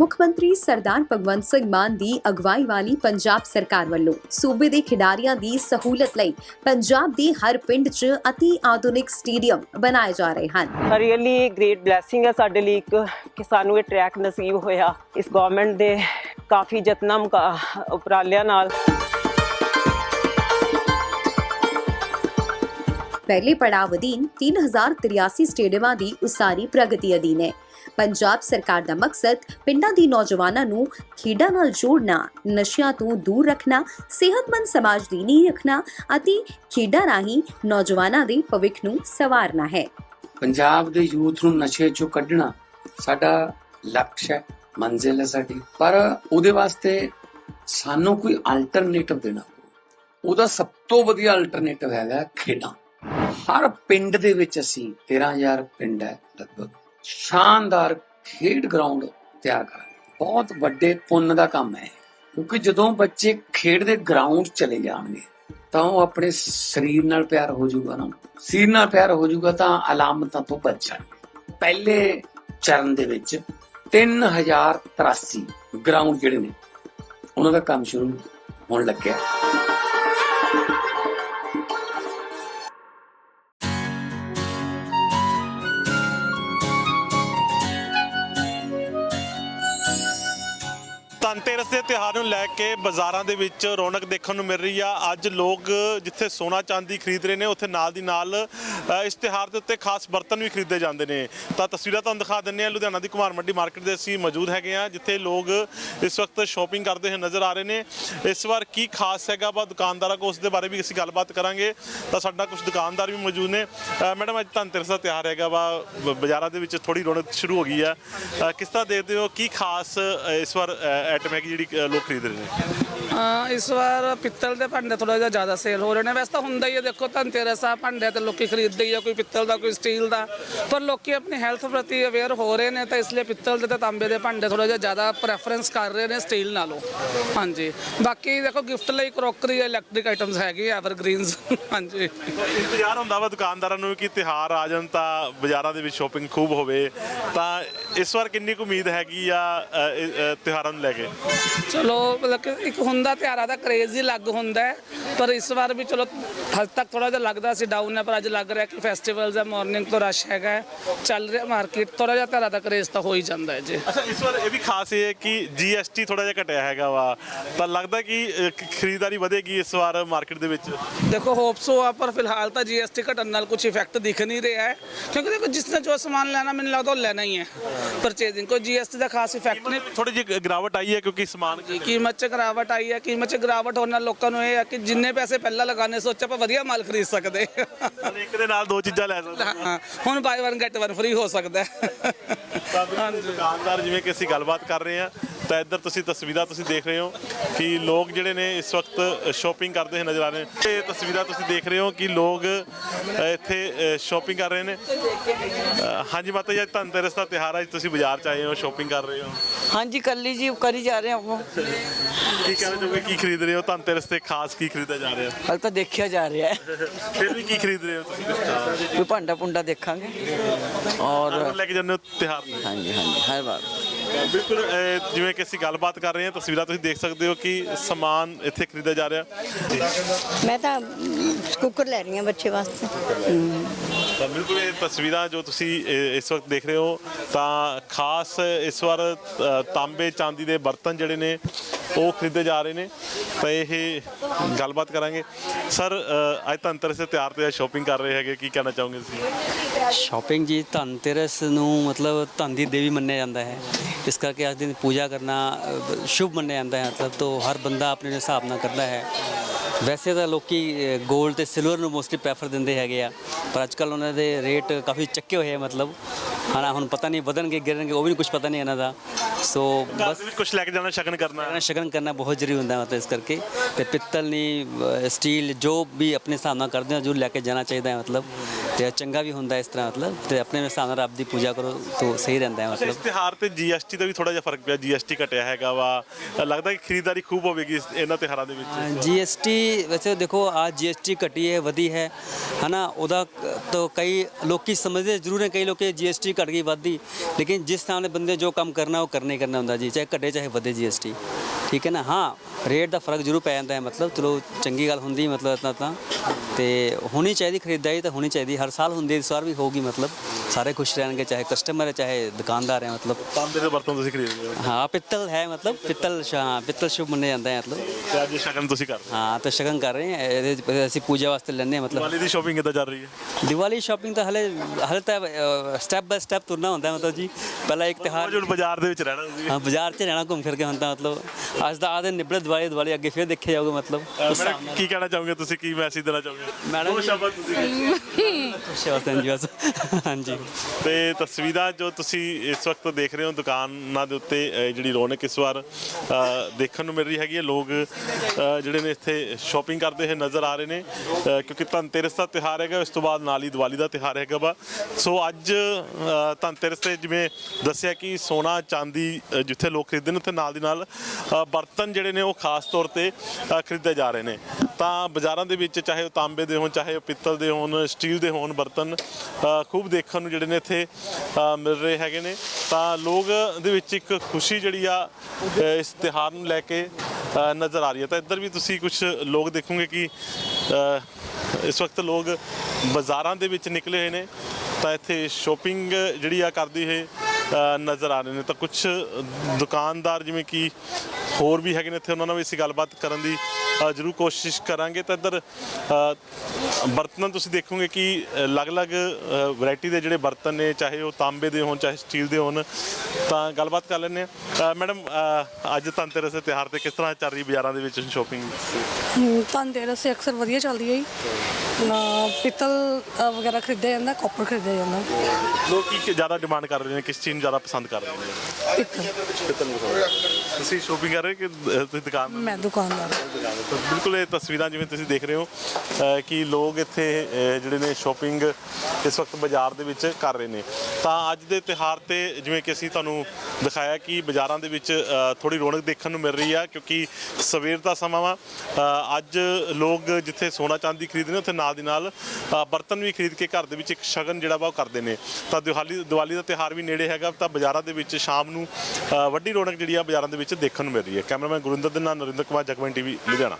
ਮੁੱਖ ਮੰਤਰੀ ਸਰਦਾਰ ਭਗਵੰਤ ਸਿੰਘ ਮਾਨ ਦੀ ਅਗਵਾਈ ਵਾਲੀ ਪੰਜਾਬ ਸਰਕਾਰ ਵੱਲੋਂ ਸੂਬੇ ਦੇ ਖਿਡਾਰੀਆਂ ਦੀ ਸਹੂਲਤ ਲਈ ਪੰਜਾਬ ਦੇ ਹਰ ਪਿੰਡ 'ਚ ਅਤੀ ਆਧੁਨਿਕ ਸਟੇਡੀਅਮ ਬਣਾਏ ਜਾ ਰਹੇ ਹਨ। ਰੀਅਲੀ ਗ੍ਰੇਟ ਬਲੇਸਿੰਗ ਹੈ ਸਾਡੇ ਲਈ ਇੱਕ ਕਿ ਸਾਨੂੰ ਇਹ ਟਰੈਕ ਨਸੀਬ ਹੋਇਆ। ਇਸ ਗਵਰਨਮੈਂਟ ਦੇ ਕਾਫੀ ਯਤਨਾਂ ਉਪਰਾਲਿਆਂ ਨਾਲ। ਪਹਿਲੇ ਪੜਾਅ ਅਧੀਨ 3083 ਸਟੇਡੀਅਮਾਂ ਦੀ ਉਸਾਰੀ ਪ੍ਰਗਤੀ ਅਧੀਨ ਹੈ। ਪੰਜਾਬ ਸਰਕਾਰ ਦਾ ਮਕਸਦ ਪਿੰਡਾਂ ਦੀ ਨੌਜਵਾਨਾਂ ਨੂੰ ਖੇਡਾਂ ਨਾਲ ਜੋੜਨਾ, ਨਸ਼ਿਆਂ ਤੋਂ ਦੂਰ ਰੱਖਣਾ, ਸਿਹਤਮੰਦ ਸਮਾਜ ਦੀ ਨੀਂਹ ਰੱਖਣਾ ਅਤੇ ਖੇਡਾਂ ਰਾਹੀਂ ਨੌਜਵਾਨਾਂ ਦੇ ਭਵਿੱਖ ਨੂੰ ਸੰਵਾਰਨਾ ਹੈ। ਪੰਜਾਬ ਦੇ ਯੂਥ ਨੂੰ ਨਸ਼ੇ ਚੋਂ ਕੱਢਣਾ ਸਾਡਾ ਲਕਸ਼ ਹੈ, ਮੰਜ਼ਿਲ ਹੈ ਸਾਡੀ। ਪਰ ਉਹਦੇ ਵਾਸਤੇ ਸਾਨੂੰ ਕੋਈ ਅਲਟਰਨੇਟਿਵ ਦੇਣਾ ਉਹਦਾ ਸਭ ਤੋਂ ਵਧੀਆ ਅਲਟਰਨੇਟਿਵ ਹੈਗਾ ਖੇਡਾਂ। ਹਰ ਪਿੰਡ ਦੇ ਵਿੱਚ ਅਸੀਂ 13000 ਪਿੰਡ ਹੈ ਲਗਭਗ। ਸ਼ਾਨਦਾਰ ਖੇਡ ਗਰਾਊਂਡ ਤਿਆਰ ਕਰਾਂਗੇ। ਬਹੁਤ ਵੱਡੇ ਪੁੰਨ ਦਾ ਕੰਮ ਹੈ ਕਿਉਂਕਿ ਜਦੋਂ ਬੱਚੇ ਖੇਡ ਦੇ ਗਰਾਊਂਡ ਚਲੇ ਜਾਣਗੇ, ਤਾਂ ਉਹ ਆਪਣੇ ਸਰੀਰ ਨਾਲ ਪਿਆਰ ਹੋ ਜਾਊਗਾ ਨਾ। ਸਰੀਰ ਨਾਲ ਪਿਆਰ ਹੋ ਜਾਊਗਾ ਤਾਂ ਅਲਾਮਤਾਂ ਤੋਂ ਬਚ ਜਾਣਗੇ। ਪਹਿਲੇ ਚਰਨ ਦੇ ਵਿੱਚ 3083 ਗਰਾਊਂਡ ਜਿਹੜੇ ਨੇ, ਉਹਨਾਂ ਦਾ ਕੰਮ ਸ਼ੁਰੂ ਹੋਣ ਲੱਗਿਆ। ਦੇ ਤਿਉਹਾਰ ਨੂੰ ਲੈ ਕੇ ਬਾਜ਼ਾਰਾਂ ਦੇ ਵਿੱਚ ਰੌਣਕ ਦੇਖਣ ਨੂੰ ਮਿਲ ਰਹੀ ਆ। ਅੱਜ ਲੋਕ ਜਿੱਥੇ ਸੋਨਾ ਚਾਂਦੀ ਖਰੀਦ ਰਹੇ ਨੇ, ਉੱਥੇ ਨਾਲ ਦੀ ਨਾਲ ਇਸ ਤਿਉਹਾਰ ਦੇ ਉੱਤੇ ਖਾਸ ਬਰਤਨ ਵੀ ਖਰੀਦੇ ਜਾਂਦੇ ਨੇ। ਤਾਂ ਤਸਵੀਰਾਂ ਤੁਹਾਨੂੰ ਦਿਖਾ ਦਿੰਨੇ ਆ ਲੁਧਿਆਣਾ ਦੀ ਕੁਮਾਰ ਮੰਡੀ ਮਾਰਕੀਟ ਦੇ ਅਸੀਂ ਮੌਜੂਦ ਹੈਗੇ ਆ ਜਿੱਥੇ ਲੋਕ ਇਸ ਵਕਤ ਸ਼ਾਪਿੰਗ ਕਰਦੇ ਹੋਏ ਨਜ਼ਰ ਆ ਰਹੇ ਨੇ। ਇਸ ਵਾਰ ਕੀ ਖਾਸ ਹੈਗਾ ਵਾ ਦੁਕਾਨਦਾਰਾਂ ਕੋ ਉਸ ਦੇ ਬਾਰੇ ਵੀ ਅਸੀਂ ਗੱਲਬਾਤ ਕਰਾਂਗੇ। ਤਾਂ ਸਾਡਾ ਕੁਝ ਦੁਕਾਨਦਾਰ ਵੀ ਮੌਜੂਦ ਨੇ। ਮੈਡਮ, ਅੱਜ ਧਨਤੇਰਸ ਦਾ ਤਿਉਹਾਰ ਹੈਗਾ ਵਾ। ਬ- ਬਾਜ਼ਾਰਾਂ ਦੇ ਵਿੱਚ ਥੋੜੀ ਰੌਣਕ ਸ਼ੁਰੂ ਹੋ ਗਈ ਆ। ਕਿਸ ਤਰ੍ਹਾਂ ਦੇਖਦੇ ਹੋ? ਕੀ ਖਾਸ ਇਸ ਵਾਰ ਆਈਟਮ ਹੈਗੀ ਜਿਹੜੀ ਲੋਕ ਖਰੀਦ ਰਹੇ ਨੇ? ਹਾਂ ਇਸ ਵਾਰ ਪਿੱਤਲ ਦੇ ਭਾਂਡੇ ਥੋੜਾ ਜਿਹਾ ਜ਼ਿਆਦਾ ਸੇਲ ਹੋ ਰਹੇ ਨੇ। ਵੈਸੇ ਤਾਂ ਹੁੰਦਾ ਹੀ ਹੈ ਦੇਖੋ ਧਨਤੇਰਸ ਆ ਭਾਂਡੇ ਤੇ ਲੋਕੀ ਖਰੀਦਦੇ ਹੀ ਆ ਕੋਈ ਪਿੱਤਲ ਦਾ ਕੋਈ ਸਟੀਲ ਦਾ। ਪਰ ਲੋਕੀ ਆਪਣੀ ਹੈਲਥ ਪ੍ਰਤੀ ਅਵੇਅਰ ਹੋ ਰਹੇ ਨੇ ਤਾਂ ਇਸ ਲਈ ਪਿੱਤਲ ਦੇ ਤੇ ਤਾਂਬੇ ਦੇ ਭਾਂਡੇ ਥੋੜਾ ਜਿਹਾ ਜ਼ਿਆਦਾ ਪ੍ਰੈਫਰੈਂਸ ਕਰ ਰਹੇ ਨੇ ਸਟੀਲ ਨਾਲੋਂ। ਹਾਂਜੀ। ਬਾਕੀ ਦੇਖੋ ਗਿਫਟ ਲਈ ਕਰੋਕਰੀ ਇਲੈਕਟ੍ਰਿਕ ਆਈਟਮਸ ਹੈਗੀ ਐਵਰਗ੍ਰੀਨਸ ਹਾਂਜੀ। ਇੰਤਜ਼ਾਰ ਹੁੰਦਾ ਵਾ ਦੁਕਾਨਦਾਰਾਂ ਨੂੰ ਕਿ ਤਿਹਾਰ ਆ ਜਾਣ ਤਾਂ ਬਾਜ਼ਾਰਾਂ ਦੇ ਵਿੱਚ ਸ਼ਾਪਿੰਗ ਖੂਬ ਹੋਵੇ। ਤਾਂ ਇਸ ਵਾਰ ਕਿੰਨੀ ਕੁ ਉਮੀਦ ਹੈਗੀ ਆ ਤਿਉਹਾਰਾਂ ਨੂੰ ਲੈ ਕੇ? ਚਲੋ ਮਤਲਬ ਕਿ ਇੱਕ ਹੁੰਦਾ ਤਿਆਰਾ ਦਾ ਕਰੇਜ਼ ਹੀ ਲੱਗ ਹੁੰਦਾ ਹੈ। ਪਰ ਇਸ ਵਾਰ ਵੀ ਚਲੋ ਹਜੇ ਤੱਕ ਥੋੜਾ ਜਿਹਾ ਲੱਗਦਾ ਸੀ ਡਾਊਨ ਹੈ ਪਰ ਅੱਜ ਲੱਗ ਰਿਹਾ ਕਿ ਫੈਸਟੀਵਲਸ ਹੈ ਮਾਰਨਿੰਗ ਤੋਂ ਰਸ਼ ਹੈਗਾ ਹੈ, ਚੱਲ ਰਿਹਾ ਮਾਰਕੀਟ ਥੋੜਾ ਜਿਹਾ ਤਿਆਰਾ ਦਾ ਕਰੇਜ਼ ਤਾਂ ਹੋ ਹੀ ਜਾਂਦਾ ਹੈ ਜੀ। ਅੱਛਾ ਇਸ ਵਾਰ ਇਹ ਵੀ ਖਾਸ ਇਹ ਹੈ ਕਿ GST ਥੋੜਾ ਜਿਹਾ ਘਟਿਆ ਹੈਗਾ ਵਾ। ਤਾਂ ਲੱਗਦਾ ਕਿ ਅ, ਖ- ਖਰੀਦਦਾਰੀ ਵਧੇਗੀ ਇਸ ਵਾਰ ਮਾਰਕੀਟ ਦੇ ਵਿੱਚ? ਦੇਖੋ ਹੋਪਸ ਆ ਪਰ ਫਿਲਹਾਲ ਤਾਂ ਜੀਐਸਟੀ ਘਟਣ ਨਾਲ ਕੁਝ ਇਫੈਕਟ ਦਿਖ ਨਹੀਂ ਰਿਹਾ ਹੈ। ਕਿਉਂਕਿ ਦੇਖੋ ਜਿਸ ਨੇ ਜੋ ਸਮਾਨ ਲੈਣਾ ਮੈਨੂੰ ਲੱਗਦਾ ਉਹ ਲੈਣਾ ਹੀ ਹੈ। ਪਰਚੇਜ਼ਿੰਗ ਕੋਈ ਜੀਐਸਟੀ ਦਾ ਖਾਸ ਇਫੈਕਟ ਨਹੀਂ। ਥੋੜੀ ਜਿਹੀ ਗਿਰਾਵਟ ਆਈ ਹੈ ਕਿਉਂਕਿ ਸਮਾਨ ਕੀਮਤ 'ਚ ਗਿਰਾਵਟ ਆਈ ਹੈ ਕੀਮਤ 'ਚ ਗਿਰਾਵਟ ਹੋਣ ਨਾਲ ਲੋਕਾਂ ਨੂੰ ਇਹ ਹੈ ਕਿ ਜਿੰਨੇ ਪੈਸੇ ਪਹਿਲਾਂ ਲਗਾਣੇ ਸੋਚਿਆ ਆਪਾਂ ਵਧੀਆ ਮਾਲ ਖਰੀਦ ਸਕਦੇ। ਇੱਕ ਦੇ ਨਾਲ ਦੋ ਚੀਜ਼ਾਂ ਲੈ ਸਕਦੇ ਹਾਂ। ਹੁਣ ਬਾਈ 1 ਗੈਟ 1 ਫ੍ਰੀ ਹੋ ਸਕਦਾ। ਹੈ ਦੁਕਾਨਦਾਰ ਜਿਵੇਂ ਕਿ ਅਸੀਂ ਗੱਲਬਾਤ ਕਰ ਰਹੇ ਹਾਂ ਤਾਂ ਇੱਧਰ ਤੁਸੀਂ ਤਸਵੀਰਾਂ ਤੁਸੀਂ ਦੇਖ ਰਹੇ ਹੋ ਕਿ ਲੋਕ ਜਿਹੜੇ ਨੇ ਇਸ ਵਕਤ ਸ਼ਾਪਿੰਗ ਕਰਦੇ ਹੋਏ ਨਜ਼ਰ ਆ ਰਹੇ ਨੇ। ਇਹ ਤਸਵੀਰਾਂ ਤੁਸੀਂ ਦੇਖ ਰਹੇ ਹੋ ਕਿ ਲੋਕ ਇੱਥੇ ਸ਼ਾਪਿੰਗ ਕਰ ਰਹੇ ਨੇ। ਹਾਂਜੀ ਮਾਤਾ ਜੀ ਧਨਤੇਰਸ ਦਾ ਤਿਉਹਾਰ ਹੈ ਤੁਸੀਂ ਬਾਜ਼ਾਰ ਚ ਆਏ ਹੋ ਸ਼ਾਪਿੰਗ ਕਰ ਰਹੇ ਹੋ। ਹਾਂਜੀ ਕੱਲੀ ਜੀ ਕਰੀ ਜਾ ਰਹੇ ਆਪਾਂ। ਕੀ ਕਹਿਣਾ ਚਾਹੋਗੇ ਕੀ ਖਰੀਦ ਰਹੇ ਹੋ? ਧਨਤੇਰਸ ਤੇ ਖਾਸ ਕੀ ਖਰੀਦਿਆ ਜਾ ਰਿਹਾ? ਹਲ ਤਾਂ ਦੇਖਿਆ ਜਾ ਰਿਹਾ ਹੈ। ਫਿਰ ਵੀ ਕੀ ਖਰੀਦ ਰਹੇ ਹੋ ਤੁਸੀਂ? ਕੋਈ ਭਾਂਡਾ ਪੁੰਡਾ ਦੇਖਾਂਗੇ। ਔਰ ਲੈ ਕੇ ਜਾਂਦੇ ਹੋ ਤਿਉਹਾਰ ਨੂੰ। ਹਾਂਜੀ ਹਾਂਜੀ ਹਰ ਵਾਰ। ਬਿਲਕੁਲ ਅਹ, ਜਿਵੇਂ ਕਿ ਅਸੀਂ ਗੱਲਬਾਤ ਕਰ ਰਹੇ ਹਾਂ ਤਸਵੀਰਾਂ ਤੁਸੀਂ ਦੇਖ ਸਕਦੇ ਹੋ ਕਿ ਸਮਾਨ ਇੱਥੇ ਖਰੀਦਿਆ ਜਾ ਰਿਹਾ ਮੈਂ ਤਾਂ ਅਮ, ਕੁੱਕਰ ਲੈ ਰਹੀ ਹਾਂ ਬੱਚੇ ਵਾਸਤੇ ਹਮ। ਤਾਂ ਬਿਲਕੁਲ ਇਹ ਤਸਵੀਰਾਂ ਜੋ ਤੁਸੀਂ ਇਸ ਵਕਤ ਦੇਖ ਰਹੇ ਹੋ ਤਾਂ ਖਾਸ ਇਸ ਵਾਰ ਤਾਂਬੇ ਚਾਂਦੀ ਦੇ ਬਰਤਨ ਜਿਹੜੇ ਨੇ ਉਹ ਖਰੀਦੇ ਜਾ ਰਹੇ ਨੇ। ਤਾਂ ਇਹ ਗੱਲਬਾਤ ਕਰਾਂਗੇ। ਸਰ ਅਹ, ਅੱਜ ਧਨਤੇਰਸ ਦੇ ਤਿਉਹਾਰ ਤੇ ਸ਼ਾਪਿੰਗ ਕਰ ਰਹੇ ਹੈਗੇ। ਕੀ ਕਹਿਣਾ ਚਾਹੋਗੇ ਤੁਸੀਂ? ਸ਼ਾਪਿੰਗ ਜੀ ਧਨਤੇਰਸ ਨੂੰ ਮਤਲਬ ਧਨ ਦੀ ਦੇਵੀ ਮੰਨਿਆ ਜਾਂਦਾ ਹੈ। ਇਸ ਕਰਕੇ ਅੱਜ ਦਿਨ ਪੂਜਾ ਕਰਨਾ ਅ, ਸ਼ੁਭ ਮੰਨਿਆ ਜਾਂਦਾ ਹੈ। ਮਤਲਬ ਤੋਂ ਹਰ ਬੰਦਾ ਆਪਣੇ ਹਿਸਾਬ ਨਾਲ ਕਰਦਾ ਹੈ। ਵੈਸੇ ਤਾਂ ਲੋਕੀ 골ਡ ਤੇ ਸਿਲਵਰ ਨੂੰ ਮੋਸਟਲੀ ਪ੍ਰੈਫਰ ਦਿੰਦੇ ਹੈਗੇ ਆ। ਪਰ ਅੱਜ ਕੱਲ ਉਹਨਾਂ ਦੇ ਰੇਟ ਕਾਫੀ ਚੱਕੇ ਹੋਏ ਆ ਮਤਲਬ। ਹਾਣਾ ਹੁਣ ਪਤਾ ਨਹੀਂ ਵਧਣਗੇ ਗਿਰਨਗੇ ਉਹ ਵੀ ਕੁਝ ਪਤਾ ਨਹੀਂ ਇਹਨਾਂ ਦਾ। ਸੋ ਘਰ ਬਸ ਦੇ ਵਿੱਚ ਕੁਝ ਲੈ ਕੇ ਜਾਣਾ ਸ਼ਗਨ ਕਰਨਾ। ਕਰਨਾ ਸ਼ਗਨ ਕਰਨਾ ਬਹੁਤ ਜ਼ਰੂਰੀ ਹੁੰਦਾ ਹੈ ਮਤਲਬ ਇਸ ਕਰਕੇ। ਤੇ ਪਿੱਤਲ ਨਹੀਂ ਸਟੀਲ ਜੋ ਵੀ ਆਪਣੇ ਨਾਲ ਕਰਦੇ ਹੋ ਜੋ ਲੈ ਕੇ ਜਾਣਾ ਚਾਹੀਦਾ ਹੈ ਮਤਲਬ। ਤੇ ਚੰਗਾ ਵੀ ਹੁੰਦਾ ਇਸ ਤਰ੍ਹਾਂ ਮਤਲਬ ਤੇ ਆਪਣੇ ਹਿਸਾਬ ਨਾਲ ਰੱਬ ਦੀ ਪੂਜਾ ਕਰੋ ਤਾਂ ਸਹੀ ਰਹਿੰਦਾ ਹੈ ਮਤਲਬ। ਤਿਉਹਾਰ ਤੇ ਜੀਐਸਟੀ ਦਾ ਵੀ ਥੋੜਾ ਜਿਹਾ ਫ਼ਰਕ ਪਿਆ ਜੀਐਸਟੀ ਘਟਿਆ ਹੈਗਾ ਵਾ। ਲੱਗਦਾ ਕਿ ਖਰੀਦਦਾਰੀ ਖੂਬ ਹੋਵੇਗੀ ਇਸ- ਇਹਨਾਂ ਤਿਉਹਾਰਾਂ ਦੇ ਵਿੱਚ। ਜੀਐਸਟੀ ਵੈਸੇ ਦੇਖੋ ਅੱਜ ਜੀਐਸਟੀ ਘਟੀ ਹੈ ਵਧੀ ਹੈ ਹਨਾ? ਉਹਦਾ ਕ- ਤਾਂ ਕਈ ਲੋਕੀ ਸਮਝਦੇ ਜ਼ਰੂਰ ਹੈ ਕਈ ਲੋਕੀ ਜੀਐਸਟੀ ਘਟ ਗਈ ਵਧੀ ਲੇਕਿਨ ਜਿਸ ਤਰ੍ਹਾਂ ਦੇ ਬੰਦੇ ਜੋ ਕੰਮ ਕਰਨਾ ਉਹ ਕਰਨੇ ਕਰਨਾ ਹੁੰਦਾ ਜੀ ਚਾਹੇ ਘਟੇ ਚਾਹੇ ਵਧੇ ਜੀਐਸਟੀ ਠੀਕ ਹੈ ਨਾ? ਹਾਂ ਰੇਟ ਦਾ ਫ਼ਰਕ ਜ਼ਰੂਰ ਪੈ ਜਾਂਦਾ ਹੈ ਮਤਲਬ। ਚਲੋ ਚੰਗੀ ਗੱਲ ਹੁੰਦੀ ਮਤਲਬ ਇतना ਤਾਂ। ਤੇ ਹੋਣੀ ਚਾਹੀਦੀ ਖਰੀਦਦਾਰੀ ਤਾਂ ਹੋਣੀ ਚਾਹੀਦੀ ਹਰ ਸਾਲ ਹੁੰਦੀ ਇਸ ਵਾਰ ਵੀ ਹੋਊਗੀ ਮਤਲਬ। ਸਾਰੇ ਖੁਸ਼ ਰਹਿਣਗੇ ਚਾਹੇ ਕਸਟਮਰ ਹੈ ਚਾਹੇ ਦੁਕਾਨਦਾਰ ਹੈ ਮਤਲਬ। ਤਾਂਬੇ ਦੇ ਬਰਤਨ ਤੁਸੀਂ ਖਰੀਦਦੇ ਹੋ? ਹਾਂ ਪਿੱਤਲ ਹੈ ਮਤਲਬ ਪਿੱਤਲ ਹਾਂ ਪਿੱਤਲ ਸ਼ੁਭ ਮੰਨਿਆ ਜਾਂਦਾ ਹੈ ਮਤਲਬ। ਤੇ ਅੱਜ ਸ਼ਗਨ ਤੁਸੀਂ ਕਰ ਰਹੇ ਹੋ? ਤਾਂ ਸ਼ਗਨ ਕਰ ਰਹੇ ਹਾਂ ਇਹਦੇ 'ਚ ਅਸੀਂ ਪੂਜਾ ਵਾਸਤੇ ਲੈਂਦੇ ਹਾਂ ਮਤਲਬ। ਦੀਵਾਲੀ ਦੀ ਸ਼ਾਪਿੰਗ ਕਿੱਦਾਂ ਚੱਲ ਰਹੀ ਹੈ? ਦੀਵਾਲੀ ਸ਼ਾਪਿੰਗ ਤਾਂ ਹਲੇ ਹਲੇ ਤਾਂ ਸਟੈਪ ਬਾਈ ਸਟੈਪ ਤੁਰਨਾ ਹੁੰਦਾ ਹੈ ਮਤਲਬ ਜੀ। ਪਹਿਲਾਂ ਇੱਕ ਤਿਉਹਾਰ ਅੱਜ ਹੁਣ ਬਾਜ਼ਾਰ ਦੇ ਵਿੱਚ ਰਹਿਣਾ ਤੁਸੀਂ। ਹਾਂ ਬਾਜ਼ਾਰ 'ਚ ਰਹਿਣਾ ਘੁੰਮ ਫਿਰ ਕੇ ਹੁੰਦਾ ਮਤਲਬ। ਅੱਜ ਦਾ ਆਦੇ ਨਿਬੜੇ ਦੀਵਾਲੀ ਦੀਵਾਲੀ ਅੱਗੇ ਫਿਰ ਦੇਖਿਆ ਜਾਊਗਾ ਮਤਲਬ। ਕੀ ਕਹਿਣਾ ਚਾਹੋਗੇ ਤੁਸੀਂ ਕੀ ਮੈਸੇਜ ਦੇਣਾ ਚਾਹੋਗੇ? ਮੈਡਮ ਦੋ ਜੀ- ਸ਼ਬਦ ਤੁਸੀਂ। ਸ਼ਾਸਨ ਜੀ ਬਸ। ਹਾਂਜੀ। ਤੇ ਤਸਵੀਰਾਂ ਜੋ ਤੁਸੀਂ ਇਸ ਵਕਤ ਦੇਖ ਰਹੇ ਹੋ ਦੁਕਾਨਾਂ ਦੇ ਉੱਤੇ ਅਹ, ਜਿਹੜੀ ਰੌਣਕ ਇਸ ਵਾਰ ਅਹ, ਦੇਖਣ ਨੂੰ ਮਿਲ ਰਹੀ ਹੈਗੀ ਹੈ। ਲੋਕ ਅਹ, ਜਿਹੜੇ ਨੇ ਇੱਥੇ ਸ਼ਾਪਿੰਗ ਕਰਦੇ ਹੋਏ ਨਜ਼ਰ ਆ ਰਹੇ ਨੇ ਅਹ, ਕਿਉਂਕਿ ਧਨਤੇਰਸ ਦਾ ਤਿਉਹਾਰ ਹੈਗਾ ਉਸ ਤੋਂ ਬਾਅਦ ਨਾਲ ਹੀ ਦੀਵਾਲੀ ਦਾ ਤਿਉਹਾਰ ਹੈਗਾ ਵਾ। ਸੋ ਅੱਜ ਅਹ, ਧਨਤੇਰਸ ਤੇ ਜਿਵੇਂ ਦੱਸਿਆ ਕਿ ਸੋਨਾ ਚਾਂਦੀ ਅਹ, ਜਿੱਥੇ ਲੋਕ ਖਰੀਦਦੇ ਨੇ ਉੱਥੇ ਨਾਲ ਦੀ ਨਾਲ ਅਹ, ਬਰਤਨ ਜਿਹੜੇ ਨੇ ਉਹ ਖਾਸ ਤੌਰ ਤੇ ਅਹ, ਖਰੀਦੇ ਜਾ ਰਹੇ ਨੇ। ਤਾਂ ਬਾਜ਼ਾਰਾਂ ਦੇ ਵਿੱਚ ਚਾਹੇ ਉਹ ਤਾਂਬੇ ਦੇ ਹੋਣ, ਚਾਹੇ ਉਹ ਪਿੱਤਲ ਦੇ ਹੋਣ, ਸਟੀਲ ਦੇ ਹੋਣ ਬਰਤਨ ਖੂਬ ਦੇਖਣ ਨੂੰ ਜਿਹੜੇ ਨੇ ਇੱਥੇ ਮਿਲ ਰਹੇ ਹੈਗੇ ਨੇ। ਤਾਂ ਲੋਕ ਦੇ ਵਿੱਚ ਇੱਕ ਖੁਸ਼ੀ ਜਿਹੜੀ ਆ ਇਸ ਤਿਉਹਾਰ ਨੂੰ ਲੈ ਕੇ ਨਜ਼ਰ ਆ ਰਹੀ ਹੈ। ਤਾਂ ਇੱਧਰ ਵੀ ਤੁਸੀਂ ਕੁਝ ਲੋਕ ਦੇਖੋਗੇ ਕਿ ਇਸ ਵਕਤ ਲੋਕ ਬਾਜ਼ਾਰਾਂ ਦੇ ਵਿੱਚ ਨਿਕਲੇ ਹੋਏ ਨੇ। ਤਾਂ ਇੱਥੇ ਸ਼ੋਪਿੰਗ ਜਿਹੜੀ ਆ ਕਰਦੀ ਹੋਏ ਨਜ਼ਰ ਆ ਰਹੇ ਨੇ। ਤਾਂ ਕੁਝ ਦੁਕਾਨਦਾਰ ਜਿਵੇਂ ਕਿ ਹੋਰ ਵੀ ਹੈਗੇ ਨੇ, ਇੱਥੇ ਉਹਨਾਂ ਨਾਲ ਵੀ ਅਸੀਂ ਗੱਲਬਾਤ ਕਰਨ ਦੀ ਜ਼ਰੂਰ ਕੋਸ਼ਿਸ਼ ਕਰਾਂਗੇ ਤਾਂ ਇੱਧਰ ਬਰਤਨ ਤੁਸੀਂ ਦੇਖੋਗੇ ਕਿ ਅਲੱਗ-ਅਲੱਗ ਵੈਰਾਈਟੀ ਦੇ ਜਿਹੜੇ ਬਰਤਨ ਨੇ ਚਾਹੇ ਉਹ ਤਾਂਬੇ ਦੇ ਹੋਣ ਚਾਹੇ ਸਟੀਲ ਦੇ ਹੋਣ ਤਾਂ ਗੱਲਬਾਤ ਕਰ ਲੈਂਦੇ ਆ ਮੈਡਮ ਅੱਜ ਧਨਤੇਰਸ ਦੇ ਤਿਉਹਾਰ ਤੇ ਕਿਸ ਤਰ੍ਹਾਂ ਚੱਲ ਰਹੀ ਬਾਜ਼ਾਰਾਂ ਦੇ ਵਿੱਚ ਸ਼ਾਪਿੰਗ ਧਨਤੇਰਸ ਅਕਸਰ ਵਧੀਆ ਚੱਲਦੀ ਹੈ ਜੀ। ਨਾ ਪਿੱਤਲ ਵਗੈਰਾ ਖਰੀਦਿਆ ਜਾਂਦਾ ਕਾਪਰ ਖਰੀਦਿਆ ਜਾਂਦਾ। ਲੋਕ ਕੀ ਜ਼ਿਆਦਾ ਡਿਮਾਂਡ ਕਰ ਰਹੇ ਨੇ ਕਿਸ ਚੀਜ਼ ਨੂੰ ਜ਼ਿਆਦਾ ਪਸੰਦ ਕਰ ਰਹੇ ਨੇ? ਪਿੱਤਲ। ਤੁਸੀਂ ਸ਼ਾਪਿੰਗ ਕਰ ਰਹੇ ਕਿ ਤੁਸੀਂ ਦੁਕਾਨ? ਮੈਂ ਦੁਕਾਨਦਾਰ ਬਿਲਕੁਲ ਇਹ ਤਸਵੀਰਾਂ ਜਿਵੇਂ ਤੁਸੀਂ ਦੇਖ ਰਹੇ ਹੋ ਅ, ਕਿ ਲੋਕ ਇੱਥੇ ਅ, ਜਿਹੜੇ ਨੇ ਸ਼ਾਪਿੰਗ ਇਸ ਵਕਤ ਬਾਜ਼ਾਰ ਦੇ ਵਿੱਚ ਕਰ ਰਹੇ ਨੇ। ਤਾਂ ਅੱਜ ਦੇ ਤਿਹਾਰ ਤੇ ਜਿਵੇਂ ਕਿ ਅਸੀਂ ਤੁਹਾਨੂੰ ਦਿਖਾਇਆ ਕਿ ਬਾਜ਼ਾਰਾਂ ਦੇ ਵਿੱਚ ਥੋੜੀ ਰੌਣਕ ਦੇਖਣ ਨੂੰ ਮਿਲ ਰਹੀ ਆ ਕਿਉਂਕਿ ਸਵੇਰ ਦਾ ਸਮਾਂ ਵਾ। ਅੱਜ ਲੋਕ ਜਿੱਥੇ ਸੋਨਾ ਚਾਂਦੀ ਖਰੀਦਦੇ ਨੇ, ਉੱਥੇ ਨਾਲ ਦੀ ਨਾਲ ਬਰਤਨ ਵੀ ਖਰੀਦ ਕੇ ਘਰ ਦੇ ਵਿੱਚ ਇੱਕ ਸ਼ਗਨ ਜਿਹੜਾ ਵਾ ਉਹ ਕਰਦੇ ਨੇ। ਤਾਂ ਦਿਵਾਲੀ ਦੀਵਾਲੀ ਦਾ ਤਿਹਾਰ ਵੀ ਨੇੜੇ ਹੈਗਾ, ਤਾਂ ਬਾਜ਼ਾਰਾਂ ਦੇ ਵਿੱਚ ਸ਼ਾਮ ਨੂੰ ਵੱਡੀ ਰੌਣਕ ਜਿਹੜੀ ਆ ਬਾਜ਼ਾਰਾਂ ਦੇ ਵਿੱਚ ਦੇਖਣ ਨੂੰ ਮਿਲ ਰਹੀ ਹੈ। ਕੈਮਰਾਮੈਨ ਗੁਰਿੰਦਰ ਦੇ ਨਾਲ ਨਰਿੰਦਰ ਕੁਮਾਰ, ਜਗਮਨ ਟੀਵੀ, ਲੁਧਿਆਣਾ।